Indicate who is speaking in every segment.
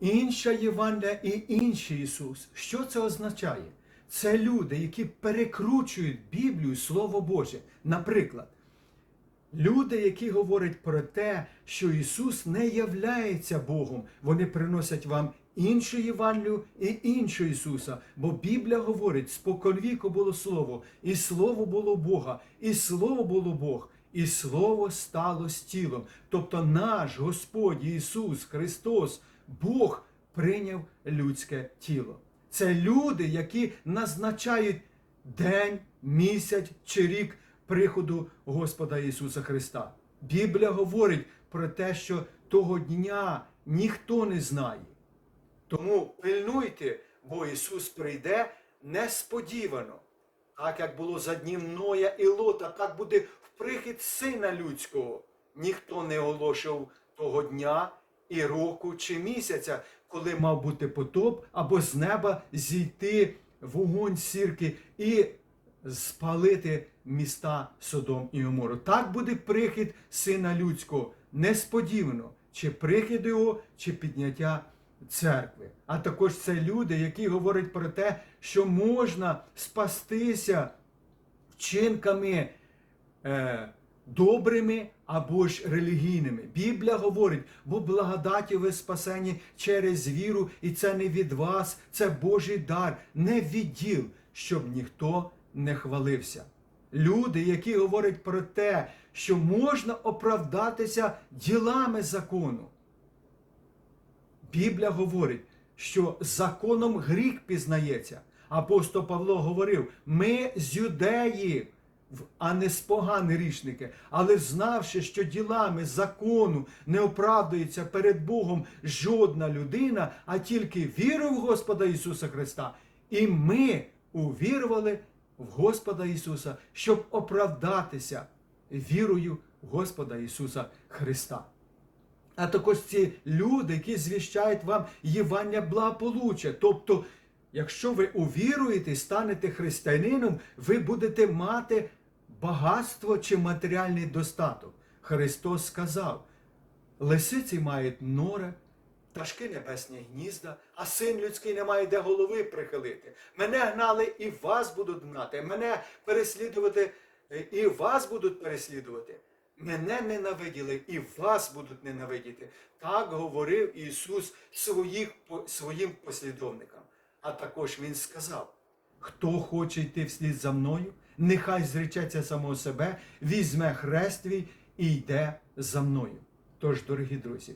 Speaker 1: інша Євангелія і інший Ісус. Що це означає? Це люди, які перекручують Біблію, Слово Боже. Наприклад, люди, які говорять про те, що Ісус не являється Богом, вони приносять вам іншу Євангелію і іншу Ісуса. Бо Біблія говорить, споконвіку було Слово, і Слово було Бога, і Слово було Бог, і Слово стало з тілом. Тобто наш Господь Ісус Христос, Бог прийняв людське тіло. Це люди, які назначають день, місяць чи рік приходу Господа Ісуса Христа. Біблія говорить про те, що того дня ніхто не знає. Тому пильнуйте, бо Ісус прийде несподівано. Так як було за днів Ноя і Лота, так буде в прихід Сина Людського. Ніхто не оголошував того дня і року чи місяця, коли мав бути потоп, або з неба зійти вогонь сірки і спалити міста Содом і Гомору. Так буде прихід Сина Людського. Несподівано, чи прихід його, чи підняття церкви. А також це люди, які говорять про те, що можна спастися вчинками е, добрими або ж релігійними. Біблія говорить, бо благодаті ви спасені через віру, і це не від вас, це Божий дар, не від діл, щоб ніхто не хвалився. Люди, які говорять про те, що можна оправдатися ділами закону. Біблія говорить, що законом гріх пізнається. Апостол Павло говорив: ми з юдеї, а не з погані річники, але знавши, що ділами закону не оправдується перед Богом жодна людина, а тільки вірою в Господа Ісуса Христа. І ми увірували в Господа Ісуса, щоб оправдатися вірою Господа Ісуса Христа а також ці люди, які звіщають вам Євангелія благополуччя. Тобто, якщо ви увіруєте, станете християнином, ви будете мати багатство чи матеріальний достаток. Христос сказав: лисиці мають нори, пташки небесні гнізда, а син людський не має де голови прихилити. Мене гнали і вас будуть гнати, мене переслідувати е, і вас будуть переслідувати. Мене ненавиділи і вас будуть ненавидіти. Так говорив Ісус своїх, своїм послідовникам. А також Він сказав: хто хоче йти вслід за мною, нехай зречеться самого себе, візьме хрест свій і йде за мною. Тож, дорогі друзі,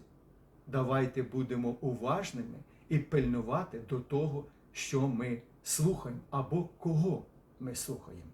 Speaker 1: давайте будемо уважними і пильнувати до того, що ми слухаємо або кого ми слухаємо.